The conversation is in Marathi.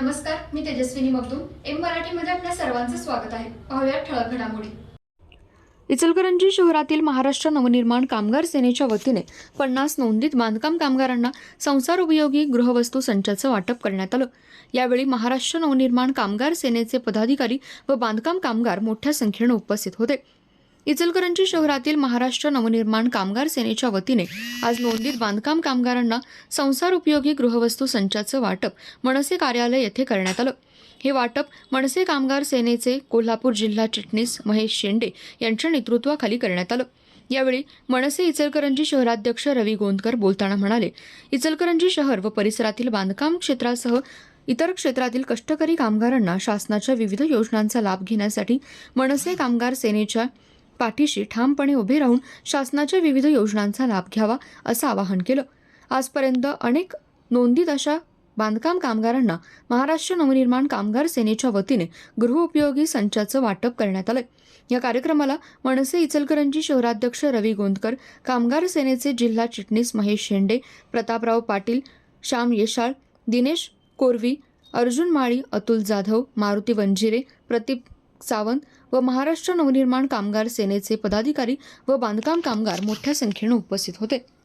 नमस्कार मी तेजस्विनी मगदूम. एम मराठीमध्ये आपल्या सर्वांचं स्वागत आहे. पाहूया ठळक घडामोडी. इचलकरंजी शहरातील महाराष्ट्र नवनिर्माण कामगार सेनेच्या वतीने पन्नास नोंदीत बांधकाम कामगारांना संसार उपयोगी गृहवस्तू संचाचं वाटप करण्यात आलं. यावेळी महाराष्ट्र नवनिर्माण कामगार सेनेचे पदाधिकारी व बांधकाम कामगार मोठ्या संख्येनं उपस्थित होते. इचलकरंजी शहरातील महाराष्ट्र नवनिर्माण कामगार सेनेच्या वतीने आज नोंदीत बांधकाम कामगारांना संसार उपयोगी गृहवस्तू संचाचं वाटप मनसे कार्यालय येथे करण्यात आलं. हे वाटप मनसे कामगार सेनेचे कोल्हापूर जिल्हा चिटणीस महेश शेंडे यांच्या नेतृत्वाखाली करण्यात आलं. यावेळी मनसे इचलकरंजी शहराध्यक्ष रवी गोंदकर बोलताना म्हणाले इचलकरंजी शहर व परिसरातील बांधकाम क्षेत्रासह इतर क्षेत्रातील कष्टकरी कामगारांना शासनाच्या विविध योजनांचा लाभ घेण्यासाठी मनसे कामगार सेनेच्या पाठीशी ठामपणे उभे राहून शासनाच्या विविध योजनांचा लाभ घ्यावा असं आवाहन केलं. आजपर्यंत अनेक नोंदीत अशा बांधकाम कामगारांना महाराष्ट्र नवनिर्माण कामगार सेनेच्या वतीने गृहउपयोगी संचाचं वाटप करण्यात आलं या कार्यक्रमाला मनसे इचलकरंजी शहराध्यक्ष रवी गोंदकर कामगार सेनेचे जिल्हा चिटणीस महेश शेंडे प्रतापराव पाटील श्याम येशाळ दिनेश कोरवी अर्जुन माळी अतुल जाधव मारुती वंजिरे प्रतीप सावंत व महाराष्ट्र नवनिर्माण कामगार सेनेचे पदाधिकारी व बांधकाम कामगार मोठ्या संख्येनं उपस्थित होते.